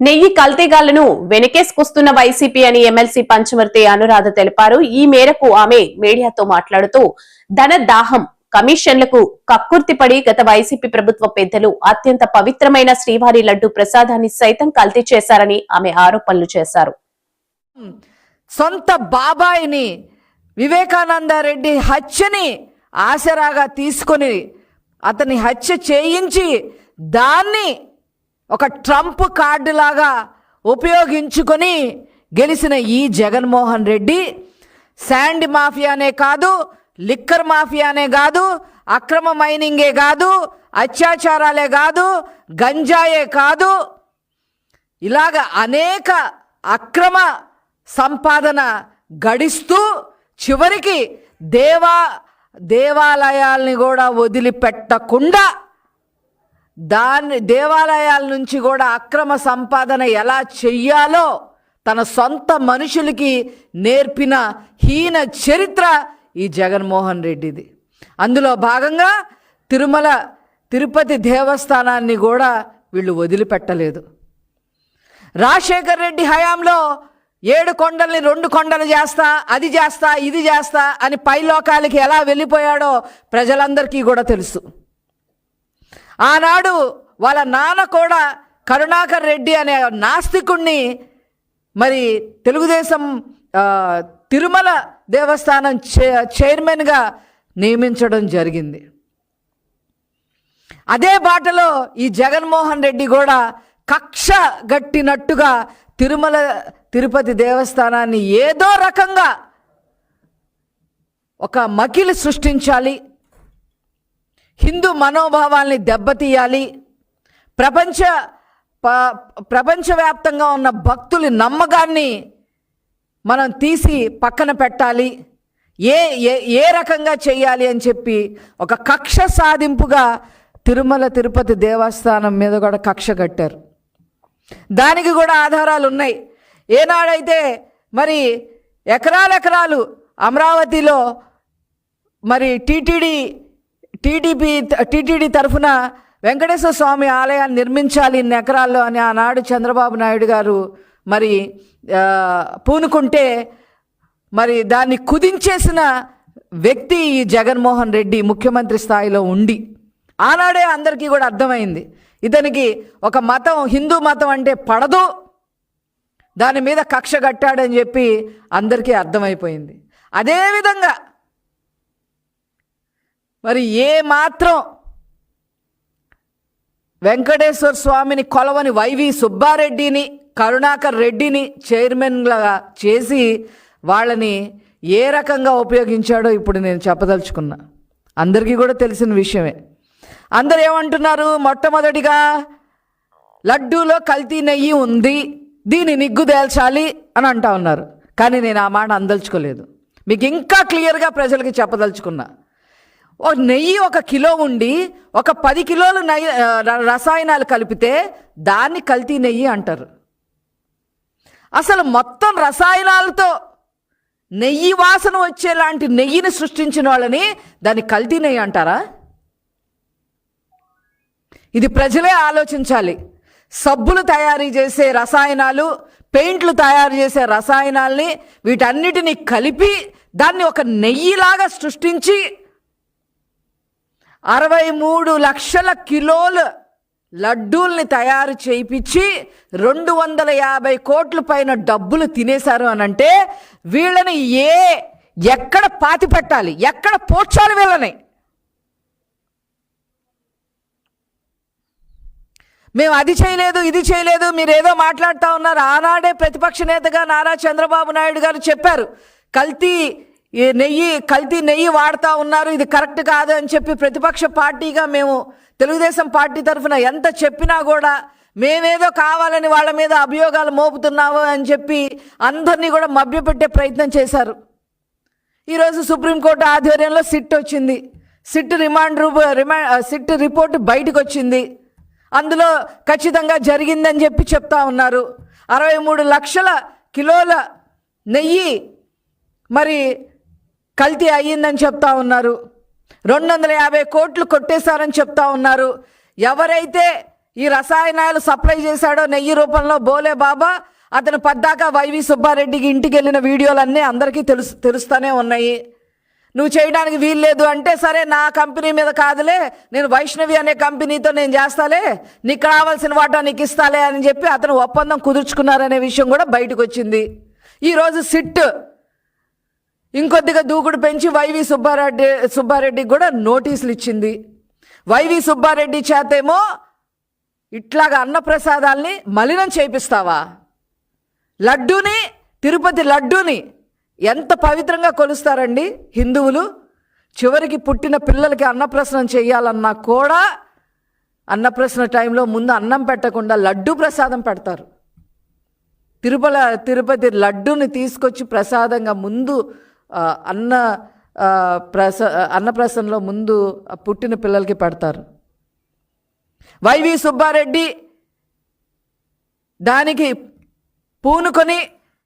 నెయ్యి కల్తీగాళ్ళను వెనకేసుకొస్తున్న వైసీపీ అని ఎమ్మెల్సీ పంచవర్తి అనురాధ తెలిపారు. ఈ మేరకు ఆమె మీడియాతో మాట్లాడుతూ ధన దాహం కమిషన్లకు కక్కుర్తిపడి గత వైసీపీ ప్రభుత్వ పెద్దలు అత్యంత పవిత్రమైన శ్రీవారి లడ్డు ప్రసాదాన్ని సైతం కల్తీ చేశారని ఆమె ఆరోపణలు చేశారు. సొంత బాబాయిని వివేకానందరెడ్డి హత్యని ఆసరాగా తీసుకొని అతని హత్య చేయించి దాన్ని ఒక ట్రంప్ కార్డు లాగా ఉపయోగించుకొని గెలిచిన ఈ జగన్మోహన్ రెడ్డి శాండ్ మాఫియానే కాదు లిక్కర్ మాఫియానే కాదు అక్రమ మైనింగే కాదు అత్యాచారాలే కాదు గంజాయే కాదు. ఇలాగ అనేక అక్రమ సంపాదన గడిస్తూ చివరికి దేవా దేవాలయాల్ని కూడా వదిలిపెట్టకుండా దాన్ని దేవాలయాల నుంచి కూడా అక్రమ సంపాదన ఎలా చెయ్యాలో తన సొంత మనుషులకి నేర్పిన హీన చరిత్ర ఈ జగన్మోహన్ రెడ్డిది. అందులో భాగంగా తిరుమల తిరుపతి దేవస్థానాన్ని కూడా వీళ్ళు వదిలిపెట్టలేదు. రాజశేఖర్ రెడ్డి హయాంలో ఏడు కొండల్ని రెండు కొండలు చేస్తా అది చేస్తా ఇది చేస్తా అని పైలోకాలకి ఎలా వెళ్ళిపోయాడో ప్రజలందరికీ కూడా తెలుసు. ఆనాడు వాళ్ళ నాన్న కూడా కరుణాకర్ రెడ్డి అనే నాస్తికుణ్ణి మరి తెలుగుదేశం తిరుమల దేవస్థానం చే చైర్మన్గా నియమించడం జరిగింది. అదే బాటలో ఈ జగన్మోహన్ రెడ్డి కూడా కక్ష గట్టినట్టుగా తిరుమల తిరుపతి దేవస్థానాన్ని ఏదో రకంగా ఒక మకిలి సృష్టించాలి హిందూ మనోభావాల్ని దెబ్బతీయాలి. ప్రపంచ ప- ప్రపంచవ్యాప్తంగా ఉన్న భక్తుల నమ్మకాన్ని మనం తీసి పక్కన పెట్టాలి. ఏ ఏ ఏ రకంగా చేయాలి అని చెప్పి ఒక కక్ష సాధింపుగా తిరుమల తిరుపతి దేవస్థానం మీద కూడా కక్ష కట్టారు. దానికి కూడా ఆధారాలు ఉన్నాయి. ఏనాడైతే మరి ఎకరాల ఎకరాలు అమరావతిలో మరి టీటీడీ టీడీపీ టీటీడీ తరఫున వెంకటేశ్వర స్వామి ఆలయాన్ని నిర్మించాలి ఇన్ని ఎకరాల్లో అని ఆనాడు చంద్రబాబు నాయుడు గారు మరి పూనుకుంటే మరి దాన్ని కుదించేసిన వ్యక్తి ఈ జగన్మోహన్ రెడ్డి ముఖ్యమంత్రి స్థాయిలో ఉండి. ఆనాడే అందరికీ కూడా అర్థమైంది. ఇతనికి ఒక మతం హిందూ మతం అంటే పడదు. దాని మీద కక్ష కట్టాడని చెప్పి అందరికీ అర్థమైపోయింది. అదేవిధంగా మరి ఏ మాత్రం వెంకటేశ్వర స్వామిని కొలవని వైవి సుబ్బారెడ్డిని కరుణాకర్ రెడ్డిని చైర్మన్గా చేసి వాళ్ళని ఏ రకంగా ఉపయోగించాడో ఇప్పుడు నేను చెప్పదలుచుకున్నా. అందరికీ కూడా తెలిసిన విషయమే. అందరు ఏమంటున్నారు? మొట్టమొదటిగా లడ్డూలో కల్తీ నెయ్యి ఉంది దీన్ని నిగ్గు తేల్చాలి అని అంటా ఉన్నారు. కానీ నేను ఆ మాట అందలుచుకోలేదు. మీకు ఇంకా క్లియర్గా ప్రజలకి చెప్పదలుచుకున్నా. ఒక నెయ్యి ఒక కిలో ఉండి ఒక పది కిలోలు నెయ్యి రసాయనాలు కలిపితే దాన్ని కల్తీ నెయ్యి అంటారు. అసలు మొత్తం రసాయనాలతో నెయ్యి వాసన వచ్చేలాంటి నెయ్యిని సృష్టించిన వాళ్ళని దాన్ని కల్తీ నెయ్యి అంటారా? ఇది ప్రజలే ఆలోచించాలి. సబ్బులు తయారు చేసే రసాయనాలు పెయింట్లు తయారు చేసే రసాయనాల్ని వీటన్నిటిని కలిపి దాన్ని ఒక నెయ్యిలాగా సృష్టించి అరవై మూడు లక్షల కిలోల లడ్డూల్ని తయారు చేయించి రెండు వందల యాభై కోట్ల పైన డబ్బులు తినేశారు అని అంటే వీళ్ళని ఏ ఎక్కడ పాతి పెట్టాలి? ఎక్కడ పోడ్చాలి వీళ్ళని? మేము అది చేయలేదు ఇది చేయలేదు మీరు ఏదో మాట్లాడుతూ ఉన్నారు. ఆనాడే ప్రతిపక్ష నేతగా నారా చంద్రబాబు నాయుడు గారు చెప్పారు కల్తీ ఈ నెయ్యి కల్తీ నెయ్యి వాడుతూ ఉన్నారు. ఇది కరెక్ట్ కాదు అని చెప్పి ప్రతిపక్ష పార్టీగా మేము తెలుగుదేశం పార్టీ తరఫున ఎంత చెప్పినా కూడా మేమేదో కావాలని వాళ్ళ మీద అభియోగాలు మోపుతున్నాము అని చెప్పి అందరినీ కూడా మభ్యపెట్టే ప్రయత్నం చేశారు. ఈరోజు సుప్రీంకోర్టు ఆధ్వర్యంలో సిట్ వచ్చింది. సిట్ రిమాండ్ రూప రిమా సిట్ రిపోర్ట్ బయటకు వచ్చింది అందులో ఖచ్చితంగా జరిగిందని చెప్పి చెప్తా ఉన్నారు. అరవై మూడు లక్షల కిలోల నెయ్యి మరి కల్తీ అయ్యిందని చెప్తా ఉన్నారు. రెండు వందల యాభై కోట్లు కొట్టేశారని చెప్తా ఉన్నారు. ఎవరైతే ఈ రసాయనాలు సప్లై చేశాడో నెయ్యి రూపంలో బోలే బాబా అతను పద్దాక వైవి సుబ్బారెడ్డికి ఇంటికి వెళ్ళిన వీడియోలన్నీ అందరికీ తెలుసు తెలుస్తూనే ఉన్నాయి. నువ్వు చేయడానికి వీల్లేదు అంటే సరే నా కంపెనీ మీద కాదులే నేను వైష్ణవి అనే కంపెనీతో నేను చేస్తాలే నీకు కావాల్సిన వాటా నీకు ఇస్తాలే అని చెప్పి అతను ఒప్పందం కుదుర్చుకున్నారనే విషయం కూడా బయటకు వచ్చింది ఈరోజు సిట్ ఇంకొద్దిగా దూకుడు పెంచి వైవి సుబ్బారెడ్డి సుబ్బారెడ్డికి కూడా నోటీసులు ఇచ్చింది. వైవి సుబ్బారెడ్డి చేతేమో ఇట్లాగా అన్నప్రసాదాల్ని మలినం చేపిస్తావా? లడ్డూని తిరుపతి లడ్డూని ఎంత పవిత్రంగా కొలుస్తారండి హిందువులు? చివరికి పుట్టిన పిల్లలకి అన్నప్రసనం చేయాలన్నా కూడా అన్నప్రసన టైంలో ముందు అన్నం పెట్టకుండా లడ్డు ప్రసాదం పెడతారు. తిరుపల తిరుపతి లడ్డుని తీసుకొచ్చి ప్రసాదంగా ముందు అన్న ప్రస అన్నప్రసంలో ముందు పుట్టిన పిల్లలకి పెడతారు. వైవి సుబ్బారెడ్డి దానికి పూనుకొని